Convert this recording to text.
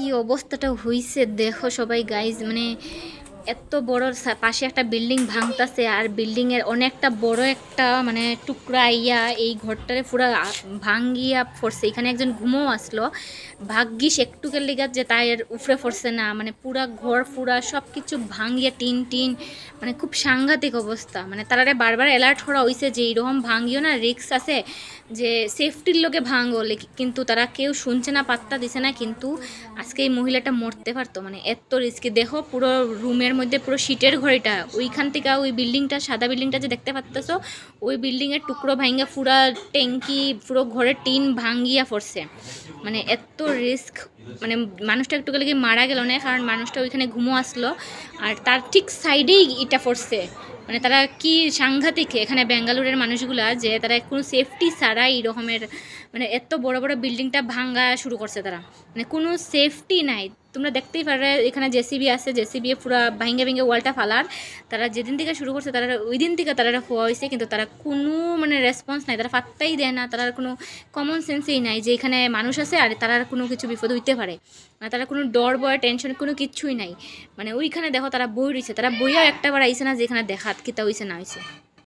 কি অবস্থাটা হইছে? দেখো সবাই গাইজ মানে এত বড় পাশে একটা বিল্ডিং ভাঙতাছে আর বিল্ডিং এর অনেকটা বড় একটা মানে টুকরা ইয়া, এই ঘরটারে পুরা ভাঙ্গিয়া পড়ছে। এখানে একজন ঘুমও আসলো। ভাগ্যিস একটুকের লিগা যে তাই এর উফরে পড়ছে না। মানে পুরা ঘর পুরা সব কিছু ভাঙ্গিয়া, টিন টিন মানে খুব সাংঘাতিক অবস্থা। মানে তারারে বারবার অ্যালার্ট করা হয়েছে যে এইরকম ভাঙ্গিও না রিক্স আছে যে সেফটির লোকে ভাঙো কিন্তু তারা কেউ শুনছে না, পাত্তা দিছে না। কিন্তু আজকে এই মহিলাটা মরতে পারতো। মানে এত রিস্কি দেখো পুরো রুমের মধ্যে পুরো শীটের ঘর এটা ওইখান থেকে ওই বিল্ডিংটা, সাদা বিল্ডিংটা যে দেখতে পারতেছো, ওই বিল্ডিংয়ের টুকরো ভাঙ্গা পুরা ট্যাঙ্কি, পুরো ঘরের টিন ভাঙ্গিয়া পড়ছে। মানে এত রিস্ক মানে মানুষটা একটু গেলে মারা গেল না? কারণ মানুষটা ওইখানে ঘুমো আসলো, আর তার ঠিক সাইডেই এটা পড়ছে। মানে তারা কি সাংঘাতিক এখানে বেঙ্গালুরের মানুষগুলা যে তারা কোনো সেফটি ছাড়াই এই রকমের মানে এত বড় বড় বিল্ডিংটা ভাঙ্গা শুরু করছে তারা। মানে কোনো সেফটি নাই। তোমরা দেখতেই পারবে, এখানে জেসিবি আছে জেসিবি পুরো ভাঙ্গে ভেঙে ওয়ালটা ফালার। তারা যেদিন থেকে শুরু করছে, তারা ওই দিন থেকে তারা হওয়া হয়েছে, কিন্তু তারা কোনো মানে রেসপন্স নাই, তারা পাত্তাই দেয় না, তারা কোনো কমন সেন্সেই নাই যে এখানে মানুষ আছে আর তারা কোনো কিছু বিপদ হইতে পারে। মানে তারা কোনো ডর বয় টেনশন কোনো কিচ্ছুই নাই। মানে ওইখানে দেখো তারা বই রয়েছে, তারা বইয়াও একটা বার আইসে না যে এখানে দেখাত, কিতা হইছে, না হইছে।